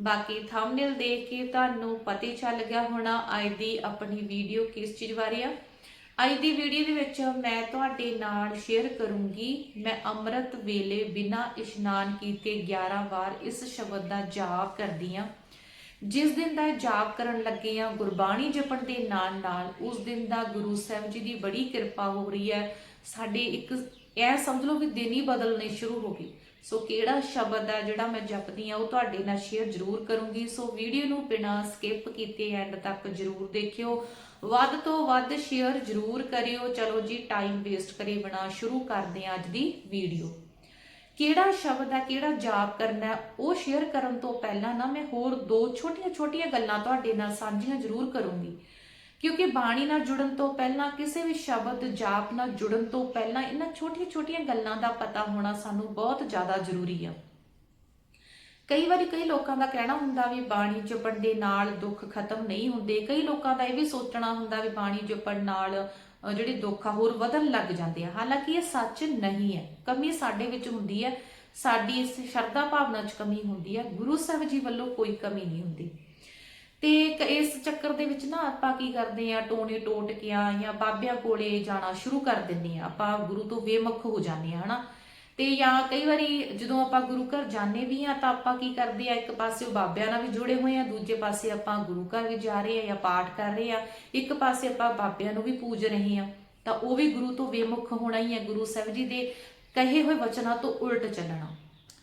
ਬਾਕੀ ਥੰਬਨੇਲ ਦੇਖ ਕੇ ਤੁਹਾਨੂੰ ਪਤਾ ਹੀ ਚੱਲ ਗਿਆ ਹੋਣਾ ਅੱਜ ਦੀ ਆਪਣੀ ਵੀਡੀਓ ਕਿਸ ਚੀਜ਼ ਬਾਰੇ ਆ। ਅੱਜ ਦੀ ਵੀਡੀਓ ਦੇ ਵਿੱਚ ਮੈਂ ਤੁਹਾਡੇ ਨਾਲ ਸ਼ੇਅਰ ਕਰੂੰਗੀ। ਮੈਂ ਅੰਮ੍ਰਿਤ ਵੇਲੇ ਬਿਨਾਂ ਇਸ਼ਨਾਨ ਕੀਤੇ 11 ਵਾਰ ਇਸ ਸ਼ਬਦ ਦਾ ਜਾਪ ਕਰਦੀ ਆ। ਜਿਸ ਦਿਨ ਦਾ ਜਾਪ ਕਰਨ ਲੱਗੇ ਆ, ਗੁਰਬਾਣੀ ਜਪਣ ਦੇ ਨਾਲ ਨਾਲ ਉਸ ਦਿਨ ਦਾ ਗੁਰੂ ਸਾਹਿਬ ਜੀ ਦੀ ਬੜੀ ਕਿਰਪਾ ਹੋ ਰਹੀ ਹੈ। ਸਾਡੇ ਇੱਕ ਇਹ ਸਮਝ ਲਓ ਵੀ ਦਿਨ ਹੀ ਬਦਲਣੇ ਸ਼ੁਰੂ ਹੋ ਗਏ। ਸੋ ਕਿਹੜਾ ਸ਼ਬਦ ਹੈ ਜਿਹੜਾ ਮੈਂ ਜਪਦੀ ਆ ਉਹ ਤੁਹਾਡੇ ਨਾਲ ਸ਼ੇਅਰ ਜ਼ਰੂਰ ਕਰੂੰਗੀ। ਸੋ ਵੀਡੀਓ ਨੂੰ ਬਿਨਾਂ ਸਕਿਪ ਕੀਤੇ ਐਂਡ ਤੱਕ ਜ਼ਰੂਰ ਦੇਖਿਓ। ਵੱਧ ਤੋਂ ਵੱਧ ਸ਼ੇਅਰ ਜ਼ਰੂਰ ਕਰਿਓ। ਚਲੋ ਜੀ ਟਾਈਮ ਵੇਸਟ ਕਰੇ ਬਿਨਾ ਸ਼ੁਰੂ ਕਰਦੇ ਹਾਂ ਅੱਜ ਦੀ ਵੀਡੀਓ ਕਿਹੜਾ ਸ਼ਬਦ ਹੈ ਕਿਹੜਾ ਜਾਪ ਕਰਨਾ ਹੈ, ਉਹ ਸ਼ੇਅਰ ਕਰਨ ਤੋਂ ਪਹਿਲਾਂ ਨਾ ਮੈਂ ਹੋਰ ਦੋ ਛੋਟੀਆਂ-ਛੋਟੀਆਂ ਗੱਲਾਂ ਤੁਹਾਡੇ ਨਾਲ ਸਾਂਝੀਆਂ ਜ਼ਰੂਰ ਕਰੂੰਗੀ। ਕਿਉਂਕਿ ਬਾਣੀ ਨਾਲ ਜੁੜਨ ਤੋਂ ਪਹਿਲਾਂ, ਕਿਸੇ ਵੀ ਸ਼ਬਦ, ਜਾਪ ਨਾਲ ਜੁੜਨ ਤੋਂ ਪਹਿਲਾਂ, ਇਹਨਾਂ ਛੋਟੀਆਂ-ਛੋਟੀਆਂ ਗੱਲਾਂ ਦਾ ਪਤਾ ਹੋਣਾ ਸਾਨੂੰ ਬਹੁਤ ਜ਼ਿਆਦਾ ਜ਼ਰੂਰੀ ਆ। ਕਈ ਵਾਰੀ ਕਈ ਲੋਕਾਂ ਦਾ ਕਹਿਣਾ ਹੁੰਦਾ ਵੀ ਬਾਣੀ ਜਪਣ ਦੇ ਨਾਲ ਦੁੱਖ ਖਤਮ ਨਹੀਂ ਹੁੰਦੇ। ਕਈ ਲੋਕਾਂ ਦਾ ਇਹ ਵੀ ਸੋਚਣਾ ਹੁੰਦਾ ਵੀ ਬਾਣੀ ਜਪਣ ਨਾਲ ਜਿਹੜੇ ਦੁੱਖ ਆ, ਹੋਰ ਵਧਣ ਲੱਗ ਜਾਂਦੇ ਆ। ਹਾਲਾਂਕਿ ਇਹ ਸੱਚ ਨਹੀਂ ਹੈ। ਕਮੀ ਸਾਡੇ ਵਿੱਚ ਹੁੰਦੀ ਹੈ। ਸਾਡੀ ਇਸ ਸ਼ਰਧਾ ਭਾਵਨਾ 'ਚ ਕਮੀ ਹੁੰਦੀ ਹੈ। ਗੁਰੂ ਸਾਹਿਬ ਜੀ ਵੱਲੋਂ ਕੋਈ ਕਮੀ ਨਹੀਂ ਹੁੰਦੀ। ਤੇ ਇਸ ਚੱਕਰ ਦੇ ਵਿੱਚ ਨਾ ਆਪਾਂ ਕੀ ਕਰਦੇ ਆ ਟੋਨੇ ਟੋਟਕਿਆਂ ਜਾਂ ਬਾਬਿਆਂ ਕੋਲੇ ਜਾਣਾ ਸ਼ੁਰੂ ਕਰ ਦਿੰਦੇ ਆ ਆਪਾਂ ਗੁਰੂ ਤੋਂ ਬੇਮੁਖ ਹੋ ਜਾਂਦੇ ਆ ਹਨਾ? ਤੇ ਜਾਂ ਕਈ ਵਾਰੀ ਜਦੋਂ ਆਪਾਂ ਗੁਰੂ ਘਰ ਜਾਂਦੇ ਵੀ ਆ ਤਾਂ ਆਪਾਂ ਕੀ ਕਰਦੇ ਆ ਇੱਕ ਪਾਸੇ ਉਹ ਬਾਬਿਆਂ ਨਾਲ ਵੀ ਜੁੜੇ ਹੋਏ ਆ ਦੂਜੇ ਪਾਸੇ ਆਪਾਂ ਗੁਰੂ ਘਰ ਵੀ ਜਾ ਰਹੇ ਆ ਜਾਂ ਪਾਠ ਕਰ ਰਹੇ ਆ ਇੱਕ ਪਾਸੇ ਆਪਾਂ ਬਾਬਿਆਂ ਨੂੰ ਵੀ ਪੂਜ ਰਹੇ ਆ ਤਾਂ ਉਹ ਵੀ ਗੁਰੂ ਤੋਂ ਬੇਮੁਖ ਹੋਣਾ ਹੀ ਹੈ, ਗੁਰੂ ਸਾਹਿਬ ਜੀ ਦੇ ਕਹੇ ਹੋਏ ਵਚਨਾਂ ਤੋਂ ਉਲਟ ਚੱਲਣਾ,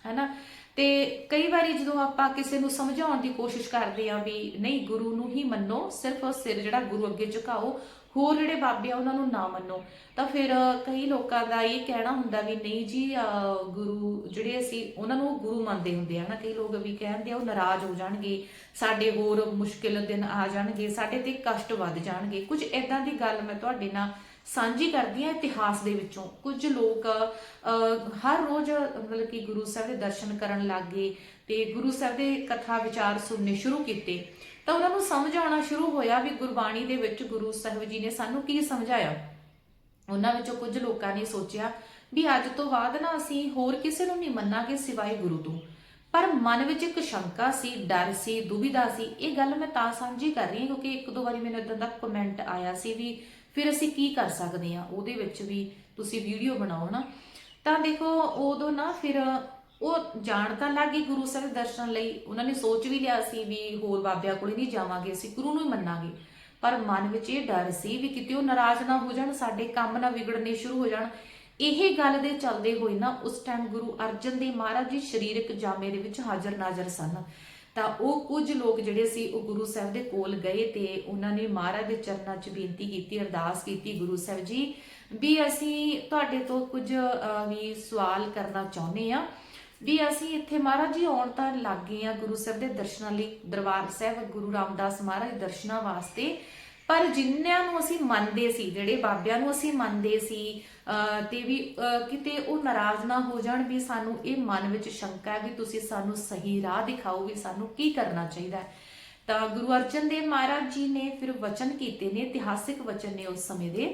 ਹੈਨਾ? ਤੇ ਕਈ ਵਾਰੀ ਜਦੋਂ ਆਪਾਂ ਕਿਸੇ ਨੂੰ ਸਮਝਾਉਣ ਦੀ ਕੋਸ਼ਿਸ਼ ਕਰਦੇ ਆ ਵੀ ਨਹੀਂ, ਗੁਰੂ ਨੂੰ ਹੀ ਮੰਨੋ, ਸਿਰਫ ਸਿਰ ਜਿਹੜਾ ਗੁਰੂ ਅੱਗੇ ਝੁਕਾਓ, ਹੋਰ ਜਿਹੜੇ ਬਾਬੇ ਆ ਉਹਨਾਂ ਨੂੰ ਨਾ ਮੰਨੋ। ਤਾਂ ਫਿਰ ਕਈ ਲੋਕਾਂ ਦਾ ਇਹ ਕਹਿਣਾ ਹੁੰਦਾ ਵੀ ਨਹੀਂ ਜੀ ਗੁਰੂ ਜਿਹੜੇ ਅਸੀਂ, ਉਹਨਾਂ ਨੂੰ ਗੁਰੂ ਮੰਨਦੇ ਹੁੰਦੇ ਆ ਨਾ। ਕਈ ਲੋਕ ਵੀ ਕਹਿੰਦੇ ਆ, ਉਹ ਨਾਰਾਜ਼ ਹੋ ਜਾਣਗੇ, ਸਾਡੇ ਹੋਰ ਮੁਸ਼ਕਿਲ ਦਿਨ ਆ ਜਾਣਗੇ, ਸਾਡੇ ਤੇ ਕਸ਼ਟ ਵੱਧ ਜਾਣਗੇ। ਕੁਝ ਐਦਾਂ ਦੀ ਗੱਲ ਮੈਂ ਤੁਹਾਡੇ ਨਾਲ ਸਾਂਝੀ ਕਰਦੀ ਹਾਂ ਇਤਿਹਾਸ ਦੇ ਵਿੱਚੋਂ। ਕੁਝ ਲੋਕ ਹਰ ਰੋਜ਼, ਮਤਲਬ ਕਿ ਗੁਰੂ ਸਾਹਿਬ ਦੇ ਦਰਸ਼ਨ ਕਰਨ ਲੱਗੇ ਤੇ ਗੁਰੂ ਸਾਹਿਬ ਦੇ ਕਥਾ ਵਿਚਾਰ ਸੁਣਨੇ ਸ਼ੁਰੂ ਕੀਤੇ। ਤਾਂ ਉਹਨਾਂ ਨੂੰ ਸਮਝ ਆਉਣਾ ਸ਼ੁਰੂ ਹੋਇਆ ਵੀ ਗੁਰਬਾਣੀ ਦੇ ਵਿੱਚ ਗੁਰੂ ਸਾਹਿਬ ਜੀ ਨੇ ਸਾਨੂੰ ਕੀ ਸਮਝਾਇਆ। ਉਹਨਾਂ ਵਿੱਚੋਂ ਕੁਝ ਲੋਕਾਂ ਨੇ ਸੋਚਿਆ ਵੀ ਅੱਜ ਤੋਂ ਬਾਅਦ ਨਾ ਅਸੀਂ ਹੋਰ ਕਿਸੇ ਨੂੰ ਨਹੀਂ ਮੰਨਾਂਗੇ ਸਿਵਾਏ ਗੁਰੂ ਤੋਂ। ਪਰ ਮਨ ਵਿੱਚ ਇੱਕ ਸ਼ੰਕਾ ਸੀ, ਡਰ ਸੀ ਦੁਬਿਧਾ ਸੀ। ਇਹ ਗੱਲ ਮੈਂ ਤਾਂ ਸਾਂਝੀ ਕਰ ਰਹੀ ਹਾਂ ਕਿਉਂਕਿ ਇੱਕ ਦੋ ਵਾਰੀ ਮੈਨੂੰ ਇਦਾਂ ਦਾ ਕਮੈਂਟ ਆਇਆ ਸੀ ਵੀ ਫਿਰ ਅਸੀਂ ਕੀ ਕਰ ਸਕਦੇ ਹਾਂ? ਉਹਦੇ ਵਿੱਚ ਵੀ ਤੁਸੀਂ ਵੀਡੀਓ ਬਣਾਓ ਨਾ। ਤਾਂ ਦੇਖੋ, ਉਦੋਂ ਨਾ ਫਿਰ ਉਹ ਜਾਣ ਤਾਂ ਲੱਗੀ ਗੁਰੂ ਸਾਹਿਬ ਦਰਸ਼ਨ ਲਈ। ਉਹਨਾਂ ਨੇ ਸੋਚ ਵੀ ਲਿਆ ਸੀ ਵੀ ਹੋਰ ਬਾਬਿਆਂ ਕੋਲ ਨਹੀਂ ਜਾਵਾਂਗੇ, ਅਸੀਂ ਗੁਰੂ ਨੂੰ ਹੀ ਮੰਨਾਂਗੇ। ਪਰ ਮਨ ਵਿੱਚ ਇਹ ਡਰ ਸੀ ਵੀ ਕਿਤੇ ਉਹ ਨਾਰਾਜ਼ ਨਾ ਹੋ ਜਾਣ, ਸਾਡੇ ਕੰਮ ਨਾ ਵਿਗੜਨੇ ਸ਼ੁਰੂ ਹੋ ਜਾਣ। ਇਹ ਗੱਲ ਦੇ ਚੱਲਦੇ ਹੋਏ ਨਾ, ਉਸ ਟਾਈਮ ਗੁਰੂ ਅਰਜਨ ਦੇਵ ਮਹਾਰਾਜ ਜੀ ਸਰੀਰਕ ਜਾਮੇ ਦੇ ਵਿੱਚ ਹਾਜ਼ਰ ਨਾਜ਼ਰ ਸਨ। ਤਾਂ ਉਹ ਕੁਝ ਲੋਕ ਜਿਹੜੇ ਸੀ, ਉਹ ਗੁਰੂ ਸਾਹਿਬ ਦੇ ਕੋਲ ਗਏ ਤੇ ਉਹਨਾਂ ਨੇ ਮਹਾਰਾਜ ਦੇ ਚਰਨਾਂ 'ਚ ਬੇਨਤੀ ਕੀਤੀ, ਅਰਦਾਸ ਕੀਤੀ ਗੁਰੂ ਸਾਹਿਬ ਜੀ, ਵੀ ਅਸੀਂ ਤੁਹਾਡੇ ਤੋਂ ਕੁਝ ਵੀ ਸਵਾਲ ਕਰਨਾ ਚਾਹੁੰਦੇ ਆ ਵੀ ਅਸੀਂ ਇੱਥੇ ਮਹਾਰਾਜ ਜੀ ਆਉਣ ਤਾਂ ਲੱਗ ਗਏ ਆ ਗੁਰੂ ਸਾਹਿਬ ਦੇ ਦਰਸ਼ਨਾਂ ਲਈ, ਦਰਬਾਰ ਸਾਹਿਬ, ਗੁਰੂ ਰਾਮਦਾਸ ਮਹਾਰਾਜ ਦਰਸ਼ਨਾਂ ਵਾਸਤੇ। ਪਰ ਜਿਨ੍ਹਾਂ ਨੂੰ ਅਸੀਂ ਮੰਨਦੇ ਸੀ, ਜਿਹੜੇ ਬਾਬਿਆਂ ਨੂੰ ਅਸੀਂ ਮੰਨਦੇ ਸੀ ਤੇ ਵੀ ਕਿਤੇ ਉਹ ਨਾਰਾਜ਼ ਨਾ ਹੋ ਜਾਣ ਵੀ ਸਾਨੂੰ ਇਹ ਮਨ ਵਿੱਚ ਸ਼ੰਕਾ ਹੈ ਵੀ ਤੁਸੀਂ ਸਾਨੂੰ ਸਹੀ ਰਾਹ ਦਿਖਾਓ ਵੀ ਸਾਨੂੰ ਕੀ ਕਰਨਾ ਚਾਹੀਦਾ ਹੈ। ਤਾਂ ਗੁਰੂ ਅਰਜਨ ਦੇਵ ਮਹਾਰਾਜ ਜੀ ਨੇ ਫਿਰ ਵਚਨ ਕੀਤੇ ਨੇ, ਇਤਿਹਾਸਿਕ ਵਚਨ ਨੇ ਉਸ ਸਮੇਂ ਦੇ।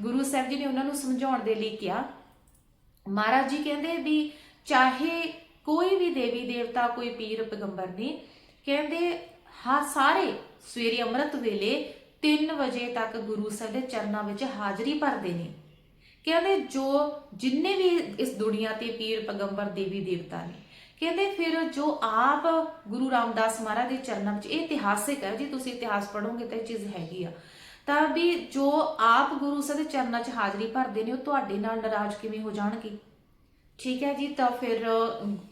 ਗੁਰੂ ਸਾਹਿਬ ਜੀ ਨੇ ਉਹਨਾਂ ਨੂੰ ਸਮਝਾਉਣ ਦੇ ਲਈ ਕਿਹਾ, ਮਹਾਰਾਜ ਜੀ ਕਹਿੰਦੇ ਵੀ ਚਾਹੇ ਕੋਈ ਵੀ ਦੇਵੀ ਦੇਵਤਾ, ਕੋਈ ਪੀਰ, ਪੈਗੰਬਰ ਨੇ, ਕਹਿੰਦੇ ਹਾਂ ਸਾਰੇ ਸਵੇਰੇ ਅੰਮ੍ਰਿਤ ਵੇਲੇ 3 ਵਜੇ ਤੱਕ ਗੁਰੂ ਸਾਹਿਬ ਦੇ ਚਰਨਾਂ ਵਿੱਚ ਹਾਜ਼ਰੀ ਭਰਦੇ ਨੇ। ਕਹਿੰਦੇ ਜੋ ਜਿੰਨੇ ਵੀ ਇਸ ਦੁਨੀਆ ਤੇ ਪੀਰ ਪੈਗੰਬਰ ਦੇਵੀ ਦੇਵਤਾ ਨੇ, ਕਹਿੰਦੇ ਫਿਰ ਜੋ ਆਪ ਗੁਰੂ ਰਾਮਦਾਸ ਮਹਾਰਾਜ ਦੇ ਚਰਨਾਂ ਵਿੱਚ ਇਹ ਇਤਿਹਾਸਿਕ ਹੈ, ਜੀ ਤੁਸੀਂ ਇਤਿਹਾਸ ਪੜੋਗੇ ਤਾਂ ਇਹ ਚੀਜ਼ ਹੈਗੀ ਆ। ਤਾਂ ਵੀ ਜੋ ਆਪ ਗੁਰੂ ਸਾਹਿਬ ਦੇ ਚਰਨਾਂ 'ਚ ਹਾਜ਼ਰੀ ਭਰਦੇ ਨੇ, ਉਹ ਤੁਹਾਡੇ ਨਾਲ ਨਾਰਾਜ਼ ਕਿਵੇਂ ਹੋ ਜਾਣਗੇ? ਠੀਕ ਹੈ ਜੀ, ਤਾਂ ਫਿਰ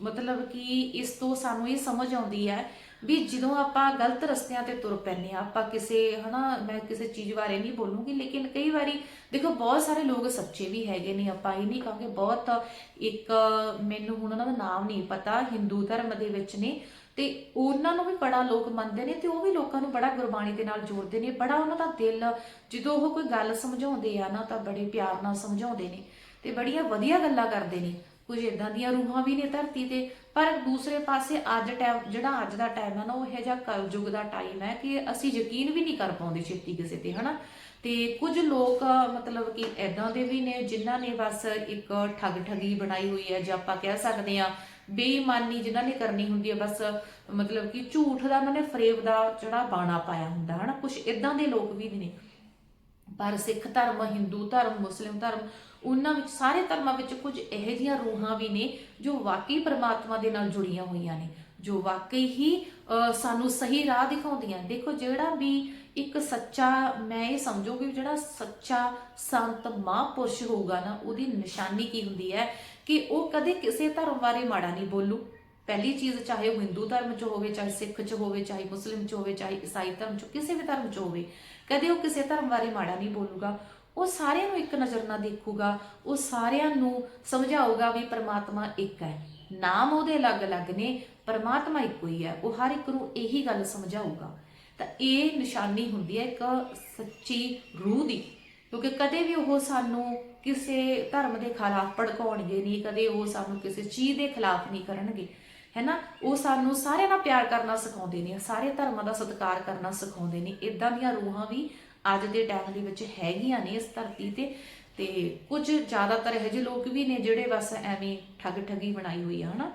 ਮਤਲਬ ਕਿ ਇਸ ਤੋਂ ਸਾਨੂੰ ਇਹ ਸਮਝ ਆਉਂਦੀ ਹੈ ਵੀ ਜਦੋਂ ਆਪਾਂ ਗਲਤ ਰਸਤਿਆਂ ਤੇ ਤੁਰ ਪੈਂਦੇ ਆ ਆਪਾਂ ਕਿਸੇ, ਹਨਾ, ਮੈਂ ਕਿਸੇ ਚੀਜ਼ ਬਾਰੇ ਨਹੀਂ ਬੋਲੂੰਗੀ, ਲੇਕਿਨ ਕਈ ਵਾਰੀ ਦੇਖੋ, ਬਹੁਤ ਸਾਰੇ ਲੋਕ ਸੱਚੇ ਵੀ ਹੈਗੇ ਨੇ, ਆਪਾਂ ਇਹ ਨਹੀਂ ਕਹਾਂਗੇ, ਬਹੁਤ ਇੱਕ ਮੈਨੂੰ ਹੁਣ ਉਹਨਾਂ ਦਾ ਨਾਮ ਨਹੀਂ ਪਤਾ, ਹਿੰਦੂ ਧਰਮ ਦੇ ਵਿੱਚ ਨੇ, ਤੇ ਤੇ ਉਹਨਾਂ ਨੂੰ ਵੀ ਬੜਾ ਲੋਕ ਮੰਨਦੇ ਨੇ ਤੇ ਉਹ ਵੀ ਲੋਕਾਂ ਨੂੰ ਬੜਾ ਗੁਰਬਾਣੀ ਦੇ ਨਾਲ ਜੋੜਦੇ ਨੇ, ਬੜਾ ਉਹਨਾਂ ਦਾ ਦਿਲ, ਜਦੋਂ ਉਹ ਕੋਈ ਗੱਲ ਸਮਝਾਉਂਦੇ ਆ ਨਾ, ਤਾਂ ਬੜੇ ਪਿਆਰ ਨਾਲ ਸਮਝਾਉਂਦੇ ਨੇ ਤੇ ਬੜੀਆਂ ਵਧੀਆ ਗੱਲਾਂ ਕਰਦੇ ਨੇ, ਕੁਝ ਇਦਾਂ ਦੀਆਂ ਰੂਹਾਂ ਵੀ ਨੇ ਧਰਤੀ ਤੇ ਪਰ ਦੂਸਰੇ ਪਾਸੇ ਅੱਜ ਟਾਈਮ, ਜਿਹੜਾ ਅੱਜ ਦਾ ਟਾਈਮ ਹੈ ਨਾ, ਉਹ ਇਹੋ ਜਿਹਾ ਕਲਯੁਗ ਦਾ ਟਾਈਮ ਹੈ ਕਿ ਅਸੀਂ ਯਕੀਨ ਵੀ ਨਹੀਂ ਕਰ ਪਾਉਂਦੇ ਛੇਤੀ ਕਿਸੇ ਤੇ, ਹਨਾ? ਤੇ ਕੁਝ ਲੋਕ, ਮਤਲਬ ਕਿ ਐਦਾਂ ਦੇ ਵੀ ਨੇ ਜਿਨ੍ਹਾਂ ਨੇ ਬਸ ਇੱਕ ਠੱਗ ਠਗੀ ਬਣਾਈ ਹੋਈ ਹੈ, ਜੇ ਆਪਾਂ ਕਹਿ ਸਕਦੇ ਆ ਬੇਈਮਾਨੀ ਜਿਨ੍ਹਾਂ ਨੇ ਕਰਨੀ ਹੁੰਦੀ ਹੈ, ਬਸ ਮਤਲਬ ਕਿ ਝੂਠ ਦਾ ਉਹਨਾਂ ਫਰੇਬ ਦਾ ਜਿਹੜਾ ਬਾਣਾ ਪਾਇਆ ਹੁੰਦਾ, ਹਨਾ? ਕੁਝ ਇਦਾਂ ਦੇ ਲੋਕ ਵੀ ਨੇ। ਪਰ ਸਿੱਖ ਧਰਮ, ਹਿੰਦੂ ਧਰਮ, ਮੁਸਲਿਮ ਧਰਮ ਉਹਨਾਂ ਵਿੱਚ ਸਾਰੇ ਧਰਮਾਂ ਵਿੱਚ ਕੁਝ ਇਹੋ ਜਿਹੀਆਂ ਰੂਹਾਂ ਵੀ ਨੇ ਜੋ ਵਾਕਈ ਪਰਮਾਤਮਾ ਦੇ ਨਾਲ ਜੁੜੀਆਂ ਹੋਈਆਂ ਨੇ ਜੋ ਵਾਕਈ ਹੀ ਅਹ, ਸਾਨੂੰ ਸਹੀ ਰਾਹ ਦਿਖਾਉਂਦੀਆਂ ਦੇਖੋ ਜਿਹੜਾ ਵੀ ਇੱਕ ਸੱਚਾ ਮੈਂ ਇਹ ਸਮਝੂਗੀ ਜਿਹੜਾ ਸੱਚਾ ਸੰਤ ਮਹਾਂਪੁਰਸ਼ ਹੋਊਗਾ ਨਾ ਉਹਦੀ ਨਿਸ਼ਾਨੀ ਕੀ ਹੁੰਦੀ ਹੈ ਕਿ ਉਹ ਕਦੇ ਕਿਸੇ ਧਰਮ ਬਾਰੇ ਮਾੜਾ ਨਹੀਂ ਬੋਲੂ। ਪਹਿਲੀ ਚੀਜ਼ ਚਾਹੇ ਉਹ ਹਿੰਦੂ ਧਰਮ ਚ ਹੋਵੇ ਚਾਹੇ ਸਿੱਖ ਚ ਹੋਵੇ ਚਾਹੇ ਮੁਸਲਿਮ ਚ ਹੋਵੇ ਚਾਹੇ ਈਸਾਈ ਧਰਮ ਚ ਕਿਸੇ ਵੀ ਧਰਮ ਚ ਹੋਵੇ ਕਦੇ ਉਹ ਕਿਸੇ ਧਰਮ ਬਾਰੇ ਮਾੜਾ ਨਹੀਂ ਬੋਲੂਗਾ। ਉਹ ਸਾਰਿਆਂ ਨੂੰ ਇੱਕ ਨਜ਼ਰ ਨਾਲ ਦੇਖੂਗਾ, ਉਹ ਸਾਰਿਆਂ ਨੂੰ ਸਮਝਾਊਗਾ ਵੀ ਪਰਮਾਤਮਾ ਇੱਕ ਹੈ। ਨਾਮ ਉਹਦੇ ਅਲੱਗ-ਅਲੱਗ ਨੇ, ਪ੍ਰਮਾਤਮਾ ਇੱਕੋ ਹੀ ਹੈ, ਉਹ ਹਰ ਇੱਕ ਨੂੰ ਇਹੀ ਗੱਲ ਸਮਝਾਊਗਾ। ਤਾਂ ਇਹ ਨਿਸ਼ਾਨੀ ਹੁੰਦੀ ਹੈ ਇੱਕ ਸੱਚੀ ਰੂਹ ਦੀ, ਕਿਉਂਕਿ ਕਦੇ ਵੀ ਉਹ ਸਾਨੂੰ ਕਿਸੇ ਧਰਮ ਦੇ ਖਿਲਾਫ ਭੜਕਾਉਣਗੇ ਨਹੀਂ, ਕਦੇ ਉਹ ਸਾਨੂੰ ਕਿਸੇ ਚੀਜ਼ ਦੇ ਖਿਲਾਫ ਨਹੀਂ ਕਰਨਗੇ ਹੈਨਾ ਉਹ ਸਾਨੂੰ ਸਾਰਿਆਂ ਨਾਲ ਪਿਆਰ ਕਰਨਾ ਸਿਖਾਉਂਦੇ ਨੇ, ਸਾਰੇ ਧਰਮਾਂ ਦਾ ਸਤਿਕਾਰ ਕਰਨਾ ਸਿਖਾਉਂਦੇ ਨੇ ਇਦਾਂ ਦੀਆਂ ਰੂਹਾਂ ਵੀ ਅੱਜ ਦੇ ਟਾਈਮ ਦੇ ਵਿੱਚ ਹੈਗੀਆਂ ਨੇ ਇਸ ਧਰਤੀ ਤੇ ਤੇ ਕੁਝ ਜ਼ਿਆਦਾਤਰ ਇਹੋ ਜਿਹੇ ਲੋਕ ਵੀ ਨੇ ਜਿਹੜੇ ਬਸ ਐਵੇਂ ਠੱਗ ਠੱਗੀ ਬਣਾਈ ਹੋਈ ਆ, ਹਨਾ?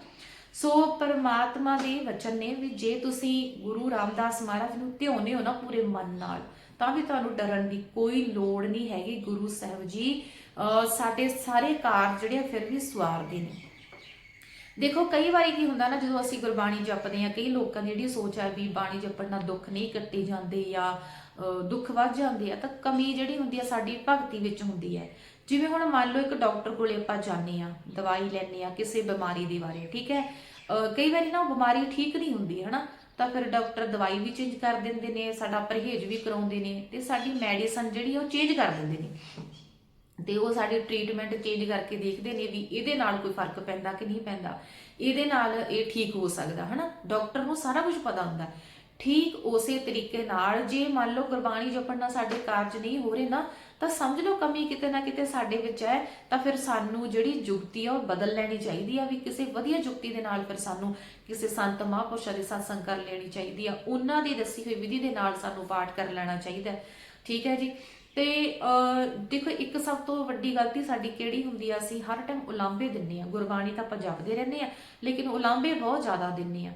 ਸੋ ਪਰਮਾਤਮਾ ਦੇ ਵਚਨ ਨੇ ਵੀ ਜੇ ਤੁਸੀਂ ਗੁਰੂ ਰਾਮਦਾਸ ਮਹਾਰਾਜ ਨੂੰ ਧਿਆਉਂਦੇ ਹੋ ਨਾ ਪੂਰੇ ਮਨ ਨਾਲ, ਤਾਂ ਵੀ ਤੁਹਾਨੂੰ ਡਰਨ ਦੀ ਕੋਈ ਲੋੜ ਨਹੀਂ ਹੈਗੀ। ਗੁਰੂ ਸਾਹਿਬ ਜੀ, ਅਹ, ਸਾਡੇ ਸਾਰੇ ਕਾਰਜ ਜਿਹੜੇ ਆ ਫਿਰ ਵੀ ਸਵਾਰਦੇ ਨੇ। ਦੇਖੋ, ਕਈ ਵਾਰੀ ਕੀ ਹੁੰਦਾ ਨਾ, ਜਦੋਂ ਅਸੀਂ ਗੁਰਬਾਣੀ ਜਪਦੇ ਆ, ਕਈ ਲੋਕਾਂ ਦੀ ਜਿਹੜੀ ਸੋਚ ਆ ਵੀ ਬਾਣੀ ਜਪਣ ਨਾਲ ਦੁੱਖ ਨਹੀਂ ਕੱਟੇ ਜਾਂਦੇ ਜਾਂ ਦੁੱਖ ਵੱਧ ਜਾਂਦੇ ਆ ਤਾਂ ਕਮੀ ਜਿਹੜੀ ਹੁੰਦੀ ਆ ਸਾਡੀ ਭਗਤੀ ਵਿੱਚ ਹੁੰਦੀ ਹੈ। ਜਿਵੇਂ ਹੁਣ ਮੰਨ ਲਓ ਇੱਕ ਡਾਕਟਰ ਕੋਲੇ ਆਪਾਂ ਜਾਂਦੇ ਆ ਦਵਾਈ ਲੈਣੇ ਆ ਕਿਸੇ ਬਿਮਾਰੀ ਦੇ ਬਾਰੇ, ਠੀਕ ਹੈ? ਕਈ ਵਾਰੀ ਨਾ ਉਹ ਬਿਮਾਰੀ ਠੀਕ ਨਹੀਂ ਹੁੰਦੀ, ਹਨਾ? ਤਾਂ ਫਿਰ ਡਾਕਟਰ ਦਵਾਈ ਵੀ ਚੇਂਜ ਕਰ ਦਿੰਦੇ ਨੇ, ਸਾਡਾ ਪਰਹੇਜ਼ ਵੀ ਕਰਾਉਂਦੇ ਨੇ ਤੇ ਸਾਡੀ ਮੈਡੀਸਨ ਜਿਹੜੀ ਆ ਉਹ ਚੇਂਜ ਕਰ ਦਿੰਦੇ ਨੇ। ਤੇ ਉਹ ਸਾਡੀ ਟ੍ਰੀਟਮੈਂਟ ਚੇਂਜ ਕਰਕੇ ਦੇਖਦੇ ਨੇ ਵੀ ਇਹਦੇ ਨਾਲ ਕੋਈ ਫ਼ਰਕ ਪੈਂਦਾ ਕਿ ਨਹੀਂ ਪੈਂਦਾ। ਇਹਦੇ ਨਾਲ ਇਹ ਠੀਕ ਹੋ ਸਕਦਾ, ਹਨਾ? ਡਾਕਟਰ ਨੂੰ ਸਾਰਾ ਕੁਝ ਪਤਾ ਹੁੰਦਾ। ਠੀਕ ਉਸੇ ਤਰੀਕੇ ਨਾਲ, ਜੇ ਮੰਨ ਲਓ ਗੁਰਬਾਣੀ ਜਪਣ ਨਾਲ ਸਾਡੇ ਕਾਰਜ ਨਹੀਂ ਹੋ ਰਹੇ ਨਾ, ਤਾਂ ਸਮਝ ਲਓ ਕਮੀ ਕਿਤੇ ਨਾ ਕਿਤੇ ਸਾਡੇ ਵਿੱਚ ਹੈ, ਤਾਂ ਫਿਰ ਸਾਨੂੰ ਜਿਹੜੀ ਯੁਕਤੀ ਆ ਉਹ ਬਦਲ ਲੈਣੀ ਚਾਹੀਦੀ ਆ, ਵੀ ਕਿਸੇ ਵਧੀਆ ਯੁਕਤੀ ਦੇ ਨਾਲ ਫਿਰ ਸਾਨੂੰ ਕਿਸੇ ਸੰਤ ਮਹਾਂਪੁਰਸ਼ਾਂ ਦੇ satsang ਕਰ ਲੈਣੀ ਚਾਹੀਦੀ ਆ, ਉਹਨਾਂ ਦੀ ਦੱਸੀ ਹੋਈ ਵਿਧੀ ਦੇ ਨਾਲ ਸਾਨੂੰ ਪਾਠ ਕਰ ਲੈਣਾ ਚਾਹੀਦਾ ਠੀਕ ਹੈ ਜੀ? ਤੇ ਦੇਖੋ ਇੱਕ ਸਭ ਤੋਂ ਵੱਡੀ ਗਲਤੀ ਸਾਡੀ ਕਿਹੜੀ ਹੁੰਦੀ ਆ, ਅਸੀਂ ਹਰ ਟਾਈਮ ਉਲਾਂਭੇ ਦਿੰਨੇ ਆ, ਗੁਰਬਾਣੀ ਤਾਂ ਆਪਾਂ ਜਪਦੇ ਰਹਿੰਦੇ ਆ, ਲੇਕਿਨ ਉਲਾਂਭੇ ਬਹੁਤ ਜ਼ਿਆਦਾ ਦਿੰਨੇ ਆ।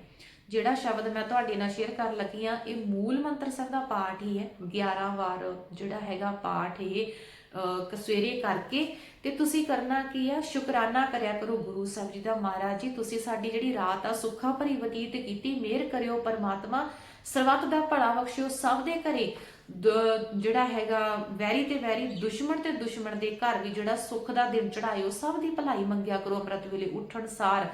ਜਿਹੜਾ ਸ਼ਬਦ ਮੈਂ ਤੁਹਾਡੇ ਨਾਲ ਸ਼ੇਅਰ ਕਰਨ ਲੱਗੀ ਆ ਇਹ ਮੂਲ ਮੰਤਰ ਸਾਹਿਬ ਦਾ ਪਾਠ ਹੀ ਹੈ। 11 ਵਾਰ ਜਿਹੜਾ ਹੈਗਾ ਪਾਠ ਇਹ ਅਹ, ਕਰਕੇ। ਤੇ ਤੁਸੀਂ ਕਰਨਾ ਕੀ ਆ? ਸ਼ੁਕਰਾਨਾ ਕਰਿਆ ਕਰੋ ਗੁਰੂ ਸਾਹਿਬ ਜੀ ਦਾ ਮਹਾਰਾਜ ਜੀ। ਤੁਸੀਂ ਸਾਡੀ ਜਿਹੜੀ ਰਾਤ ਆ ਸੁੱਖਾ ਭਰੀ ਬਤੀਤ ਕੀਤੀ ਮਿਹਰ ਕਰਿਓ ਪਰਮਾਤਮਾ। ਸਰਬੱਤ ਦਾ ਭਲਾ ਬਖਸ਼ਿਓ ਸਭ ਦੇ ਘਰੇ। ਜਿਹੜਾ ਹੈਗਾ ਵੈਰੀ ਤੇ ਵੈਰੀ ਦੁਸ਼ਮਣ ਤੇ ਦੁਸ਼ਮਣ ਦੇ ਘਰ ਵੀ ਜਿਹੜਾ ਸੁੱਖ ਦਾ ਦਿਨ ਚੜਾਇਓ ਸਭ ਦੀ ਭਲਾਈ ਮੰਗਿਆ ਕਰੋ। ਅੰਮ੍ਰਿਤ ਵੇਲੇ ਉੱਠਣ ਸਾਰ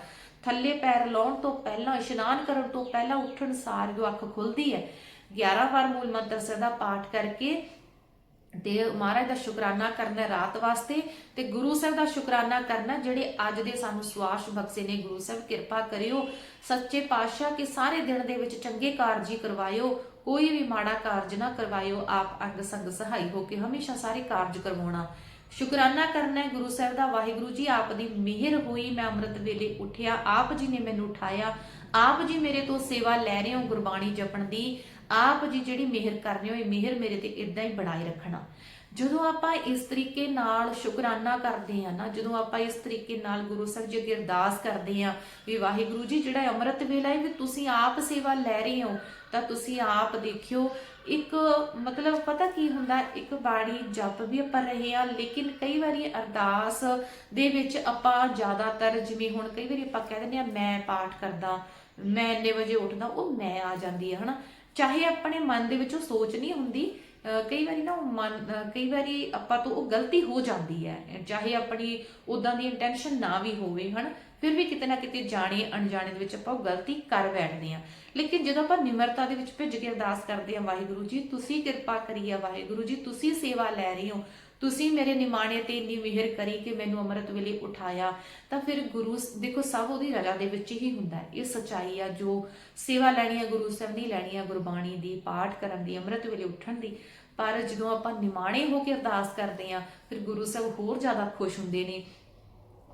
ਥੱਲੇ ਪੈਰ ਲਾਉਣ ਤੋਂ ਪਹਿਲਾਂ, ਇਸ਼ਨਾਨ ਕਰਨ ਤੋਂ ਪਹਿਲਾਂ ਉੱਠਣ ਸਾਰ ਜੋ ਅੱਖ ਖੁੱਲਦੀ ਹੈ 11 ਵਾਰ ਮੂਲ ਮੰਤਰ ਸਾਹਿਬ ਪਾਠ ਕਰਕੇ ਤੇ ਮਹਾਰਾਜ ਦਾ ਸ਼ੁਕਰਾਨਾ ਕਰਨਾ ਰਾਤ ਵਾਸਤੇ ਤੇ ਗੁਰੂ ਸਾਹਿਬ ਦਾ ਸ਼ੁਕਰਾਨਾ ਕਰਨਾ ਜਿਹੜੇ ਅੱਜ ਦੇ ਸਾਨੂੰ ਸਵਾਸ ਬਖਸ਼ੇ ਨੇ, ਗੁਰੂ ਸਾਹਿਬ ਕਿਰਪਾ ਕਰਿਓ, ਸੱਚੇ ਪਾਤਸ਼ਾਹ ਕਿ ਸਾਰੇ ਦਿਨ ਦੇ ਵਿੱਚ ਚੰਗੇ ਕਾਰਜ ਹੀ ਕਰਵਾਇਓ, ਕੋਈ ਵੀ ਮਾੜਾ ਕਾਰਜ ਨਾ ਕਰਵਾਇਓ, ਆਪ ਅੰਗ ਸੰਗ ਸਹਾਈ ਹੋ ਕੇ ਹਮੇਸ਼ਾ ਸਾਰੇ ਕਾਰਜ ਕਰਵਾਉਣਾ। ਸ਼ੁਕਰਾਨਾ ਕਰਨਾ ਹੈ ਗੁਰੂ ਸਾਹਿਬ ਦਾ। ਵਾਹਿਗੁਰੂ ਜੀ, ਆਪ ਦੀ ਮਿਹਰ ਹੋਈ, ਮੈਂ ਅੰਮ੍ਰਿਤ ਵੇਲੇ ਉੱਠਿਆ। ਆਪ ਜੀ ਨੇ ਮੈਨੂੰ ਉਠਾਇਆ। ਆਪ ਜੀ ਮੇਰੇ ਤੋਂ ਸੇਵਾ ਲੈ ਰਹੇ ਹੋ ਗੁਰਬਾਣੀ ਜਪਣ ਦੀ। ਆਪ ਜੀ ਜਿਹੜੀ ਮਿਹਰ ਕਰ ਰਹੇ ਹੋ, ਇਹ ਮਿਹਰ ਮੇਰੇ ਤੇ ਇਦਾਂ ਹੀ ਬਣਾਈ ਰੱਖਣਾ। ਜਦੋਂ ਆਪਾਂ ਇਸ ਤਰੀਕੇ ਨਾਲ ਸ਼ੁਕਰਾਨਾ ਕਰਦੇ ਆ ਨਾ, ਜਦੋਂ ਆਪਾਂ ਇਸ ਤਰੀਕੇ ਨਾਲ ਗੁਰੂ ਸਾਹਿਬ ਜੀ ਅੱਗੇ ਅਰਦਾਸ ਕਰਦੇ ਆ ਵੀ ਵਾਹਿਗੁਰੂ ਜੀ, ਜਿਹੜਾ ਅੰਮ੍ਰਿਤ ਵੇਲਾ ਹੈ ਵੀ ਤੁਸੀਂ ਆਪ ਸੇਵਾ ਲੈ ਰਹੇ ਹੋ, ਤਾਂ ਤੁਸੀਂ ਆਪ ਦੇਖਿਓ, ਇੱਕ ਮਤਲਬ ਪਤਾ ਕੀ ਹੁੰਦਾ, ਇੱਕ ਬਾਣੀ ਜਪ ਵੀ ਆਪਾਂ ਰਹੇ ਆ ਲੇਕਿਨ ਕਈ ਵਾਰੀ ਅਰਦਾਸ ਦੇ ਵਿੱਚ ਆਪਾਂ ਜ਼ਿਆਦਾਤਰ ਜਿਵੇਂ ਹੁਣ ਕਈ ਵਾਰੀ ਆਪਾਂ ਕਹਿ ਦਿੰਦੇ ਆ ਮੈਂ ਪਾਠ ਕਰਦਾ, ਮੈਂ ਇੰਨੇ ਵਜੇ ਉੱਠਦਾ, ਉਹ ਮੈਂ ਆ ਜਾਂਦੀ ਹੈ, ਹਨਾ? ਚਾਹੇ ਆਪਣੇ ਮਨ ਦੇ ਵਿੱਚ ਉਹ ਸੋਚ ਨਹੀਂ ਹੁੰਦੀ ਕਈ ਵਾਰੀ ਨਾ ਉਹ ਮਨ ਕਈ ਵਾਰੀ ਆਪਾਂ ਤੋਂ ਉਹ ਗਲਤੀ ਹੋ ਜਾਂਦੀ ਹੈ, ਚਾਹੇ ਆਪਣੀ ਉਦਾਂ ਦੀ ਇੰਟੈਂਸ਼ਨ ਨਾ ਵੀ ਹੋਵੇ, ਹਨ? ਫਿਰ ਵੀ ਕਿਤੇ ਨਾ ਕਿਤੇ ਜਾਣੇ, ਅਣਜਾਣੇ ਦੇ ਵਿੱਚ ਆਪਾਂ ਉਹ ਗਲਤੀ ਕਰ ਬੈਠਦੇ ਆ ਲੇਕਿਨ ਜਦੋਂ ਆਪਾਂ ਨਿਮਰਤਾ ਦੇ ਵਿੱਚ ਭਿੱਜ ਕੇ ਅਰਦਾਸ ਕਰਦੇ ਆ ਵਾਹਿਗੁਰੂ ਜੀ, ਤੁਸੀਂ ਕਿਰਪਾ ਕਰੀਏ ਵਾਹਿਗੁਰੂ ਜੀ, ਤੁਸੀਂ ਸੇਵਾ ਲੈ ਰਹੇ ਹੋ ਤੁਸੀਂ ਮੇਰੇ ਨਿਮਾਣੇ ਤੇ ਇੰਨੀ ਮਿਹਰ ਕਰੀ ਕਿ ਮੈਨੂੰ ਅੰਮ੍ਰਿਤ ਵੇਲੇ ਉਠਾਇਆ, ਤਾਂ ਫਿਰ ਗੁਰੂ ਦੇਖੋ ਸਭ ਉਹਦੀ ਰਜਾ ਦੇ ਵਿੱਚ ਹੀ ਹੁੰਦਾ ਹੈ। ਇਹ ਸਚਾਈ ਆ ਜੋ ਸੇਵਾ ਲੈਣੀ ਆ, ਗੁਰੂ ਸਾਹਿਬ ਦੀ ਲੈਣੀ ਆ ਗੁਰਬਾਣੀ ਦੀ, ਪਾਠ ਕਰਨ ਦੀ, ਅੰਮ੍ਰਿਤ ਵੇਲੇ ਉੱਠਣ ਦੀ। ਪਰ ਜਦੋਂ ਆਪਾਂ ਨਿਮਾਣੇ ਹੋ ਕੇ ਅਰਦਾਸ ਕਰਦੇ ਆ, ਫਿਰ ਗੁਰੂ ਸਾਹਿਬ ਹੋਰ ਜ਼ਿਆਦਾ ਖੁਸ਼ ਹੁੰਦੇ ਨੇ,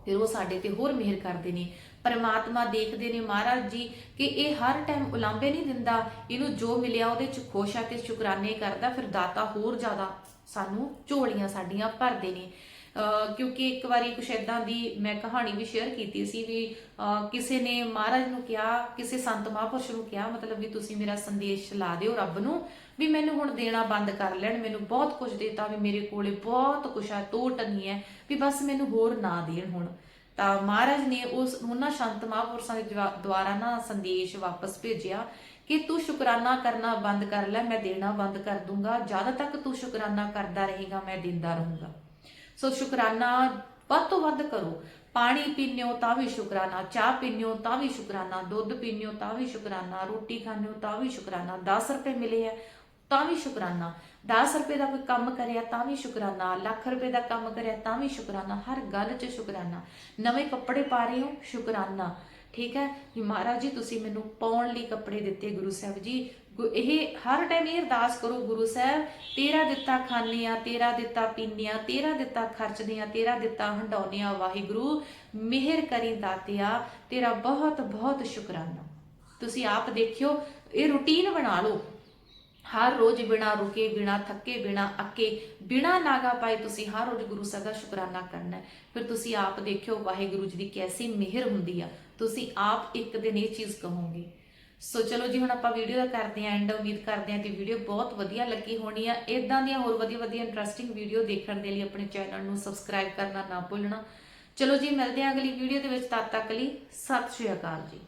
ਫਿਰ ਉਹ ਸਾਡੇ ਤੇ ਹੋਰ ਮਿਹਰ ਕਰਦੇ ਨੇ। ਪਰਮਾਤਮਾ ਦੇਖਦੇ ਨੇ ਮਹਾਰਾਜ ਜੀ ਕਿ ਇਹ ਹਰ ਟਾਈਮ ਉਲਾਂਭੇ ਨਹੀਂ ਦਿੰਦਾ। ਇਹਨੂੰ ਜੋ ਮਿਲਿਆ ਉਹਦੇ ਚ ਖੁਸ਼ ਆ ਤੇ ਸ਼ੁਕਰਾਨੇ ਕਰਦਾ, ਫਿਰ ਦਾਤਾ ਹੋਰ ਜ਼ਿਆਦਾ ਸਾਨੂੰ ਝੋਲੀਆਂ ਸਾਡੀਆਂ ਭਰਦੇ ਨੇ। ਕਿਉਂਕਿ ਇੱਕ ਵਾਰੀ ਕੁਛ ਏਦਾਂ ਦੀ ਮੈਂ ਕਹਾਣੀ ਵੀ ਸ਼ੇਅਰ ਕੀਤੀ ਸੀ ਵੀ ਕਿਸੇ ਨੇ ਮਹਾਰਾਜ ਨੂੰ ਕਿਹਾ, ਕਿਸੇ ਸੰਤ ਮਹਾਂਪੁਰਸ਼ ਨੂੰ ਕਿਹਾ, ਮਤਲਬ ਵੀ ਤੁਸੀਂ ਮੇਰਾ ਸੰਦੇਸ਼ ਲਾ ਦਿਓ ਰੱਬ ਨੂੰ ਵੀ ਮੈਨੂੰ ਹੁਣ ਦੇਣਾ ਬੰਦ ਕਰ ਲੈਣ, ਮੈਨੂੰ ਬਹੁਤ ਕੁਝ ਦੇਤਾ ਵੀ ਮੇਰੇ ਕੋਲੇ ਬਹੁਤ ਕੁਛ ਆ ਤੋਟ ਨਹੀਂ ਹੈ ਵੀ ਬਸ ਮੈਨੂੰ ਹੋਰ ਨਾ ਦੇਣ ਹੁਣ। ਤਾਂ ਮਹਾਰਾਜ ਨੇ ਉਸ, ਉਹਨਾਂ ਸੰਤ ਮਹਾਂਪੁਰਸ਼ਾਂ ਦੇ ਦੁਆਰਾ ਨਾ ਸੰਦੇਸ਼ ਵਾਪਸ ਭੇਜਿਆ ਕਿ ਤੂੰ ਸ਼ੁਕਰਾਨਾ ਕਰਨਾ ਬੰਦ ਕਰ ਲੈ, ਮੈਂ ਦੇਣਾ ਬੰਦ ਕਰ ਦੂੰਗਾ। ਜਦ ਤੱਕ ਤੂੰ ਸ਼ੁਕਰਾਨਾ ਕਰਦਾ ਰਹੇਗਾ, ਮੈਂ ਦਿੰਦਾ ਰਹੂੰਗਾ। ਸੋ ਸ਼ੁਕਰਾਨਾ ਵੱਧ ਤੋਂ ਵੱਧ ਕਰੋ। ਪਾਣੀ ਪੀਨਿਓ ਤਾਂ ਵੀ ਸ਼ੁਕਰਾਨਾ, ਚਾਹ ਪੀਨਿਓ ਤਾਂ ਵੀ ਸ਼ੁਕਰਾਨਾ, ਦੁੱਧ ਪੀਨਿਓ ਤਾਂ ਵੀ ਸ਼ੁਕਰਾਨਾ, ਰੋਟੀ ਖਾਣਿਓ ਤਾਂ ਵੀ ਸ਼ੁਕਰਾਨਾ 10 ਰੁਪਏ ਮਿਲੇ ਆ ਤਾਂ ਵੀ ਸ਼ੁਕਰਾਨਾ 10 ਰੁਪਏ ਦਾ ਕੋਈ ਕੰਮ ਕਰਿਆ ਤਾਂ ਵੀ ਸ਼ੁਕਰਾਨਾ, ਲੱਖ ਰੁਪਏ ਦਾ ਕੰਮ ਕਰਿਆ ਤਾਂ ਵੀ ਸ਼ੁਕਰਾਨਾ, ਹਰ ਗੱਲ 'ਚ ਸ਼ੁਕਰਾਨਾ। ਨਵੇਂ ਕੱਪੜੇ ਪਾ ਰਹੇ ਹੋ, ਸ਼ੁਕਰਾਨਾ। ਠੀਕ ਹੈ? ਵੀ ਮਹਾਰਾਜ ਜੀ, ਤੁਸੀਂ ਮੈਨੂੰ ਪਾਉਣ ਲਈ ਕੱਪੜੇ ਦਿੱਤੇ ਗੁਰੂ ਸਾਹਿਬ ਜੀ। ਗੁ- ਇਹ ਹਰ ਟਾਈਮ ਇਹ ਅਰਦਾਸ ਕਰੋ, ਗੁਰੂ ਸਾਹਿਬ, ਤੇਰਾ ਦਿੱਤਾ ਖਾਂਦੇ ਆ ਤੇਰਾ ਦਿੱਤਾ ਪੀਂਦੇ ਆ ਤੇਰਾ ਦਿੱਤਾ ਖਰਚਦੇ ਆ ਤੇਰਾ ਦਿੱਤਾ ਹੰਡਾਉਂਦੇ ਆ ਵਾਹਿਗੁਰੂ, ਮਿਹਰ ਕਰੀ ਦਾਤਿਆ, ਤੇਰਾ ਬਹੁਤ ਬਹੁਤ ਸ਼ੁਕਰਾਨਾ। ਤੁਸੀਂ ਆਪ ਦੇਖਿਓ, ਇਹ ਰੁਟੀਨ ਬਣਾ ਲਓ। ਹਰ ਰੋਜ਼ ਬਿਨਾ ਰੁਕੇ, ਬਿਨਾ ਥੱਕੇ, ਬਿਨਾ ਅੱਕੇ, ਬਿਨਾ ਨਾਗਾ ਪਾਏ ਤੁਸੀਂ ਹਰ ਰੋਜ਼ ਗੁਰੂ ਸਾਹਿਬ ਦਾ ਸ਼ੁਕਰਾਨਾ ਕਰਨਾ ਹੈ। ਫਿਰ ਤੁਸੀਂ ਆਪ ਦੇਖਿਓ ਵਾਹਿਗੁਰੂ ਜੀ ਦੀ ਕੈਸੀ ਮਿਹਰ ਹੁੰਦੀ ਆ। ਤੁਸੀਂ ਆਪ ਇੱਕ ਦਿਨ ਇਹ ਚੀਜ਼ ਕਹੋਗੇ। ਸੋ ਚਲੋ ਜੀ, ਹੁਣ ਆਪਾਂ ਵੀਡੀਓ ਦਾ ਕਰਦੇ ਆਂ ਐਂਡ ਉਮੀਦ ਕਰਦੇ ਆਂ ਕਿ ਵੀਡੀਓ ਬਹੁਤ ਵਧੀਆ ਲੱਗੀ ਹੋਣੀ ਆ। ਇਦਾਂ ਦੀਆਂ ਹੋਰ ਵਧੀਆ ਵਧੀਆ ਇੰਟਰਸਟਿੰਗ ਵੀਡੀਓ ਦੇਖਣ ਦੇ ਲਈ ਆਪਣੇ ਚੈਨਲ ਨੂੰ ਸਬਸਕ੍ਰਾਈਬ ਕਰਨਾ ਨਾ ਭੁੱਲਣਾ। ਚਲੋ ਜੀ, ਮਿਲਦੇ ਆਂ ਅਗਲੀ ਵੀਡੀਓ ਦੇ ਵਿੱਚ। ਤਦ ਤੱਕ ਲਈ ਸਤਿ ਸ਼੍ਰੀ ਅਕਾਲ ਜੀ।